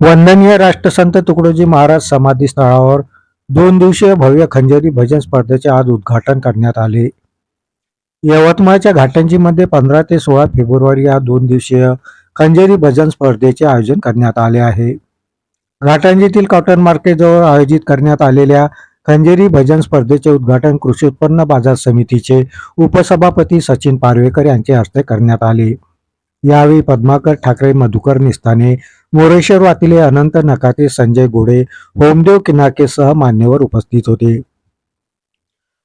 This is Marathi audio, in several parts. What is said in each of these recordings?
वंदनीय राष्ट्रसंत तुकडोजी महाराज समाधी स्थळावर दोन दिवसीय भव्य खंजेरी भजन स्पर्धेचे आज उद्घाटन करण्यात आले. यवतमाळच्या घाटंजीमध्ये पंधरा ते सोळा फेब्रुवारी या दोन दिवसीय खंजेरी भजन स्पर्धेचे आयोजन करण्यात आले आहे. घाटंजीतील कॉटन मार्केटजवळ आयोजित करण्यात आलेल्या खंजेरी भजन स्पर्धेचे उद्घाटन कृषी उत्पन्न बाजार समितीचे उपसभापती सचिन पारवेकर यांच्या हस्ते करण्यात आले. यावेळी पद्माकर ठाकरे मधुकर निस्ताने मोरेश्वर वातिले अनंत नकाते संजय गोडे होमदेव किनाकेसह मान्यवर उपस्थित होते.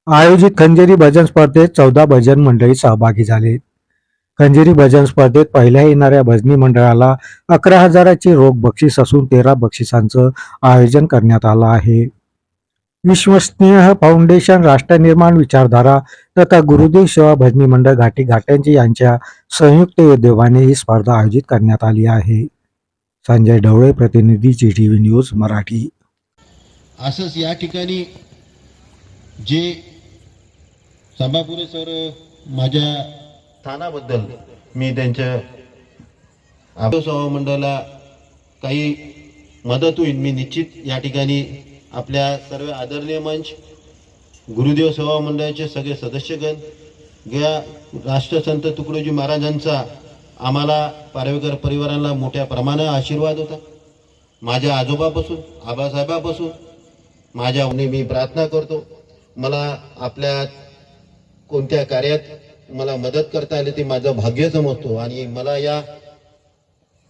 आयोजित खंजेरी भजन स्पर्धेत चौदा भजन मंडळी सहभागी झाले. खंजेरी भजन स्पर्धेत पहिल्या येणाऱ्या भजनी मंडळाला अकरा हजाराची रोख बक्षीस असून तेरा बक्षिसांचं आयोजन करण्यात आलं आहे. विश्वसनीय फाउंडेशन राष्ट्रनिर्माण विचारधारा तथा गुरुदेव सेवा भजनी मंडळ घाटी घाट्यांची यांच्या संयुक्त उद्योगाने ही स्पर्धा आयोजित करण्यात आली आहे. संजय ढवळे प्रतिनिधी G T V news Marathi. असंच या ठिकाणी जे संभापुरे सर माझ्या स्थानाबद्दल मी त्यांच्या मंडळाला काही मदत होईल. मी निश्चित या ठिकाणी आपल्या सर्व आदरणीय मंच गुरुदेव सेवा मंडळाचे सगळे सदस्यगण या राष्ट्रसंत तुकडोजी महाराजांचा आम्हाला पारवेकर परिवाराला मोठ्या प्रमाणात आशीर्वाद होता. माझ्या आजोबापासून आबासाहेबापासून माझ्या मी प्रार्थना करतो. मला आपल्या कोणत्या कार्यात मला मदत करता आली ते माझं भाग्य समजतो आणि मला या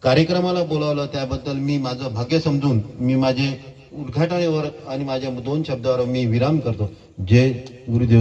कार्यक्रमाला बोलावलं त्याबद्दल मी माझं भाग्य समजून मी माझे उद्घाटनेवर आणि माझ्या दोन शब्दावर मी विराम करतो. जय गुरुदेव.